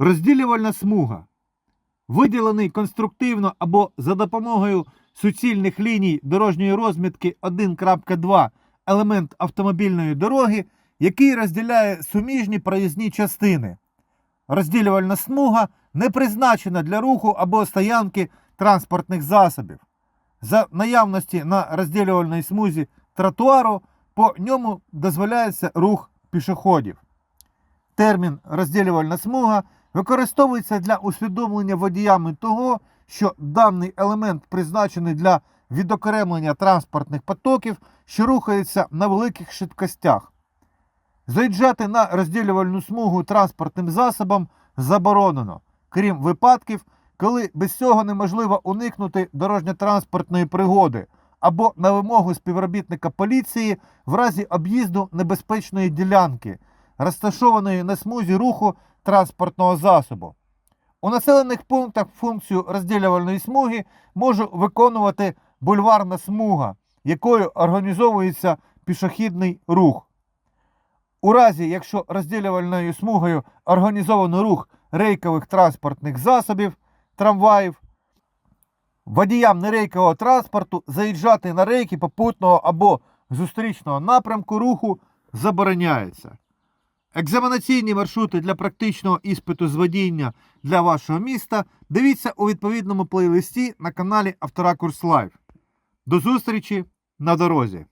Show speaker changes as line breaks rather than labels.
Розділювальна смуга. Виділений конструктивно або за допомогою суцільних ліній дорожньої розмітки 1.2 елемент автомобільної дороги, який розділяє суміжні проїзні частини. Розділювальна смуга не призначена для руху або стоянки транспортних засобів. За наявності на розділювальній смузі тротуару по ньому дозволяється рух пішоходів. Термін розділювальна смуга використовується для усвідомлення водіями того, що даний елемент призначений для відокремлення транспортних потоків, що рухаються на великих швидкостях. Заїжджати на розділювальну смугу транспортним засобом заборонено, крім випадків, коли без цього неможливо уникнути дорожньо-транспортної пригоди або на вимогу співробітника поліції в разі об'їзду небезпечної ділянки, розташованої на смузі руху транспортного засобу. У населених пунктах функцію розділювальної смуги може виконувати бульварна смуга, якою організовується пішохідний рух. У разі, якщо розділювальною смугою організовано рух рейкових транспортних засобів, трамваїв, водіям нерейкового транспорту заїжджати на рейки попутного або зустрічного напрямку руху забороняється. Екзаменаційні маршрути для практичного іспиту з водіння для вашого міста дивіться у відповідному плейлисті на каналі Авторакурс Лайв. До зустрічі на дорозі!